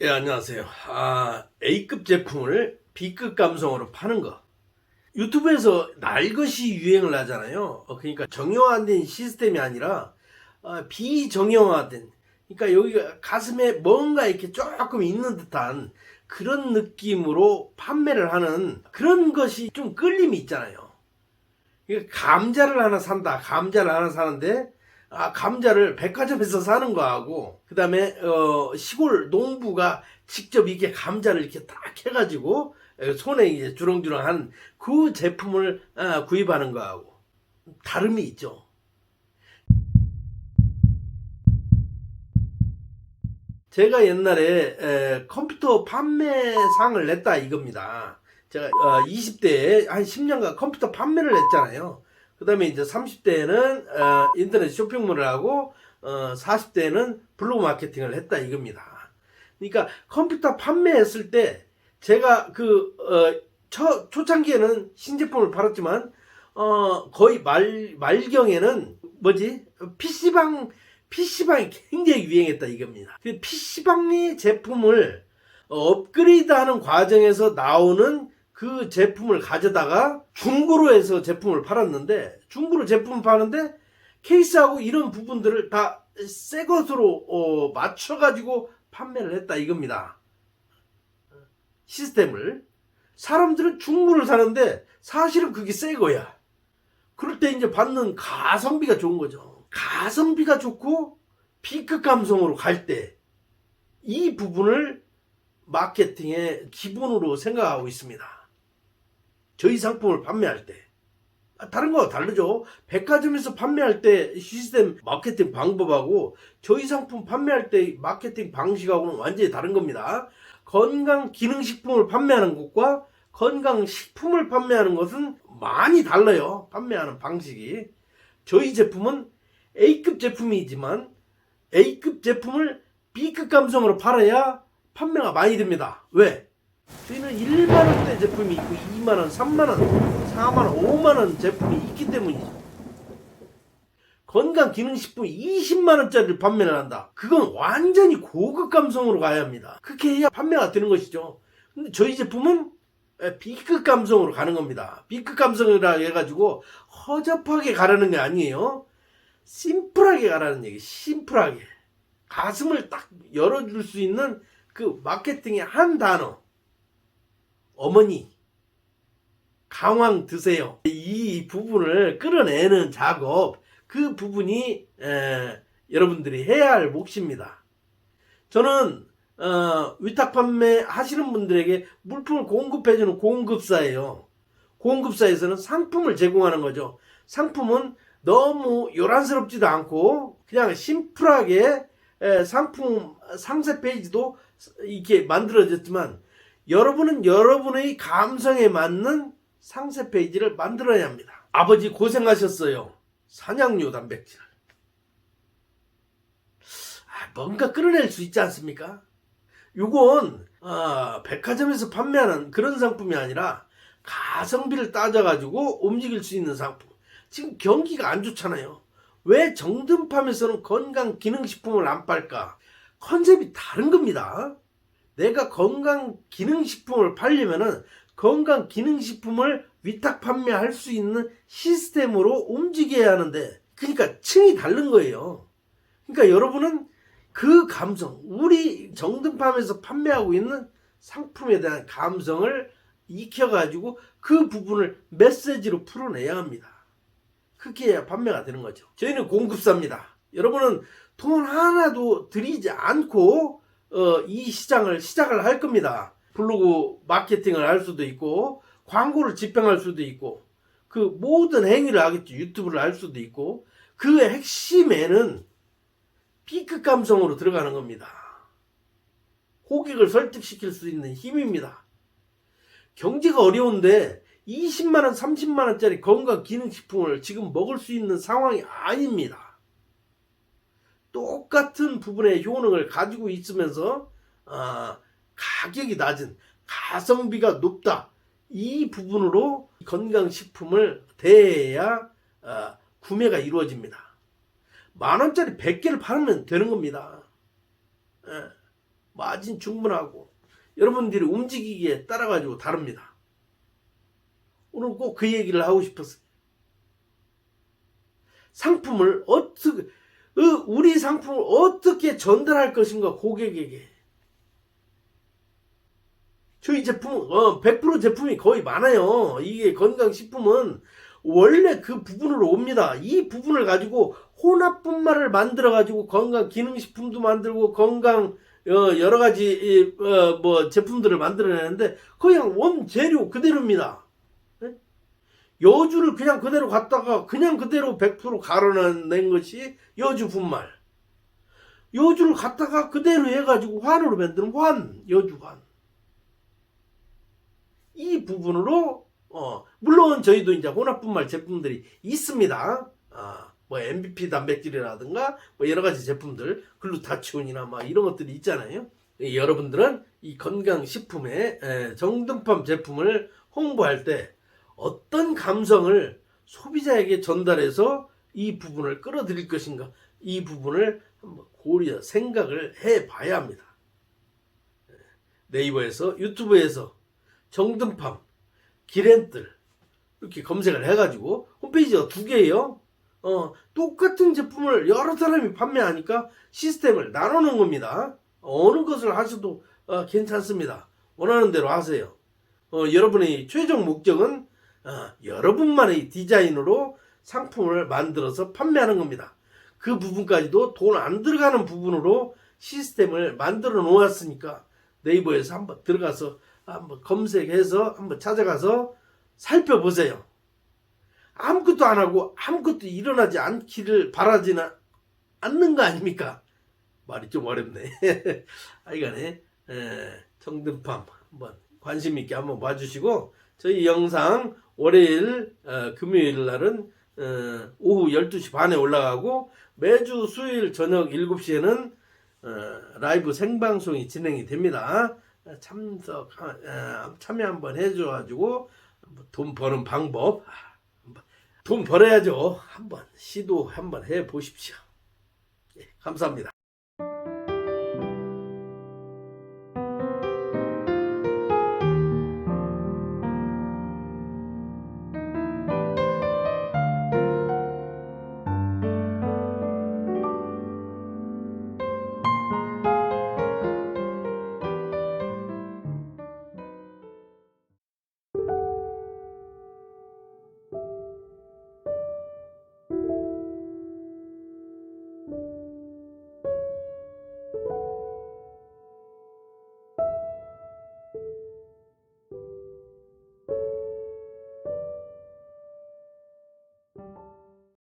예, 안녕하세요. 아, A급 제품을 B급 감성으로 파는 거. 유튜브에서 날것이 유행을 하잖아요. 어, 그러니까 정형화된 시스템이 아니라 아, 비정형화된. 그러니까 여기가 가슴에 뭔가 이렇게 조금 있는 듯한 그런 느낌으로 판매를 하는 그런 것이 좀 끌림이 있잖아요. 감자를 하나 산다. 감자를 하나 사는데 아, 감자를 백화점에서 사는 거하고 그 다음에 어, 시골 농부가 직접 이게 감자를 이렇게 딱 해가지고 에, 손에 이제 주렁주렁 한 그 제품을 아, 구입하는 거하고 다름이 있죠. 제가 옛날에 에, 컴퓨터 판매상을 냈다 이겁니다. 제가 어, 20대에 한 10년간 컴퓨터 판매를 했잖아요. 그 다음에 이제 30대에는 어, 인터넷 쇼핑몰을 하고 어, 40대에는 블로그 마케팅을 했다 이겁니다. 그러니까 컴퓨터 판매했을 때 제가 그 어, 초, 초창기에는 신제품을 팔았지만 어, 거의 말 말경에는 뭐지 PC방 PC방이 굉장히 유행했다 이겁니다. 그 PC방의 제품을 어, 업그레이드 하는 과정에서 나오는 그 제품을 가져다가 중고로 해서 제품을 팔았는데 중고로 제품을 파는데 케이스하고 이런 부분들을 다 새 것으로 어, 맞춰가지고 판매를 했다 이겁니다. 시스템을 사람들은 중고를 사는데 사실은 그게 새 거야. 그럴 때 이제 받는 가성비가 좋은 거죠. 가성비가 좋고 피크 감성으로 갈 때 이 부분을 마케팅의 기본으로 생각하고 있습니다. 저희 상품을 판매할 때. 아, 다른 거와 다르죠. 백화점에서 판매할 때 시스템 마케팅 방법하고 저희 상품 판매할 때 마케팅 방식하고는 완전히 다른 겁니다. 건강 기능식품을 판매하는 것과 건강 식품을 판매하는 것은 많이 달라요. 판매하는 방식이. 저희 제품은 A급 제품이지만 A급 제품을 B급 감성으로 팔아야 판매가 많이 됩니다. 왜? 저희는 1만 원대 제품이 있고 2만 원, 3만 원, 4만 원, 5만 원 제품이 있기 때문이죠. 건강 기능식품 20만 원짜리를 판매를 한다. 그건 완전히 고급 감성으로 가야 합니다. 그렇게 해야 판매가 되는 것이죠. 근데 저희 제품은 B급 감성으로 가는 겁니다. B급 감성이라 해가지고 허접하게 가라는 게 아니에요. 심플하게 가라는 얘기, 심플하게. 가슴을 딱 열어줄 수 있는 그 마케팅의 한 단어. 어머니, 강황 드세요. 이 부분을 끌어내는 작업, 그 부분이 에, 여러분들이 해야 할 몫입니다. 저는 어, 위탁 판매 하시는 분들에게 물품을 공급해주는 공급사예요. 공급사에서는 상품을 제공하는 거죠. 상품은 너무 요란스럽지도 않고 그냥 심플하게 에, 상품 상세 페이지도 이렇게 만들어졌지만 여러분은 여러분의 감성에 맞는 상세 페이지를 만들어야 합니다. 아버지 고생하셨어요. 산양류 단백질. 아, 뭔가 끌어낼 수 있지 않습니까? 요건 아, 백화점에서 판매하는 그런 상품이 아니라 가성비를 따져가지고 움직일 수 있는 상품. 지금 경기가 안 좋잖아요. 왜 정든팜에서는 건강 기능식품을 안 팔까? 컨셉이 다른 겁니다. 내가 건강 기능식품을 팔려면은 건강 기능식품을 위탁 판매할 수 있는 시스템으로 움직여야 하는데, 그러니까 층이 다른 거예요. 그러니까 여러분은 그 감성, 우리 정든팜에서 판매하고 있는 상품에 대한 감성을 익혀가지고 그 부분을 메시지로 풀어내야 합니다. 그렇게 해야 판매가 되는 거죠. 저희는 공급사입니다. 여러분은 돈 하나도 들이지 않고 어, 이 시장을 시작을 할 겁니다. 블로그 마케팅을 할 수도 있고 광고를 집행할 수도 있고 그 모든 행위를 하겠죠. 유튜브를 할 수도 있고 그 핵심에는 피크 감성으로 들어가는 겁니다. 고객을 설득시킬 수 있는 힘입니다. 경제가 어려운데 20만원, 30만원짜리 건강 기능식품을 지금 먹을 수 있는 상황이 아닙니다. 똑같은 부분의 효능을 가지고 있으면서 아, 가격이 낮은 가성비가 높다 이 부분으로 건강식품을 대해야 아, 구매가 이루어집니다. 만 원짜리 100개를 팔면 되는 겁니다. 예. 마진 충분하고 여러분들이 움직이기에 따라 가지고 다릅니다. 오늘 꼭 그 얘기를 하고 싶었어요. 상품을 어떻게 어, 우리 상품을 어떻게 전달할 것인가 고객에게 저희 제품 어, 100% 제품이 거의 많아요. 이게 건강식품은 원래 그 부분으로 옵니다. 이 부분을 가지고 혼합분말을 만들어 가지고 건강 기능식품도 만들고 건강 어, 여러 가지 이, 어, 뭐 제품들을 만들어내는데 그냥 원재료 그대로입니다. 네? 여주를 그냥 그대로 갖다가 그냥 그대로 100% 갈아낸 것이 여주 분말. 여주를 갖다가 그대로 해가지고 환으로 만드는 환, 여주 환. 이 부분으로 어, 물론 저희도 이제 혼합분말 제품들이 있습니다. 아, 뭐 MVP 단백질이라든가 뭐 여러 가지 제품들 글루타치온이나 막 이런 것들이 있잖아요. 이 여러분들은 이 건강식품의 에, 정등팜 제품을 홍보할 때 어떤 감성을 소비자에게 전달해서 이 부분을 끌어들일 것인가 이 부분을 한번 고려 생각을 해 봐야 합니다. 네이버에서 유튜브에서 정등팜, 기렌들 이렇게 검색을 해가지고 홈페이지가 두 개예요. 어, 똑같은 제품을 여러 사람이 판매하니까 시스템을 나눠놓은 겁니다. 어느 것을 하셔도 어, 괜찮습니다. 원하는 대로 하세요. 어, 여러분의 최종 목적은 어, 여러분만의 디자인으로 상품을 만들어서 판매하는 겁니다. 그 부분까지도 돈 안 들어가는 부분으로 시스템을 만들어 놓았으니까 네이버에서 한번 들어가서 한번 검색해서 한번 찾아가서 살펴보세요. 아무것도 안 하고 아무것도 일어나지 않기를 바라지는 않는 거 아닙니까? 말이 좀 어렵네. 하여간에 에, 정등팜 한번 관심 있게 한번 봐주시고 저희 영상 월요일 어, 금요일 날은 어, 오후 12시 반에 올라가고 매주 수요일 저녁 7시에는 어, 라이브 생방송이 진행이 됩니다. 어, 참석 어, 참여 한번 해줘가지고 돈 버는 방법 아, 돈 벌어야죠. 한번 시도 한번 해 보십시오. 예, 감사합니다.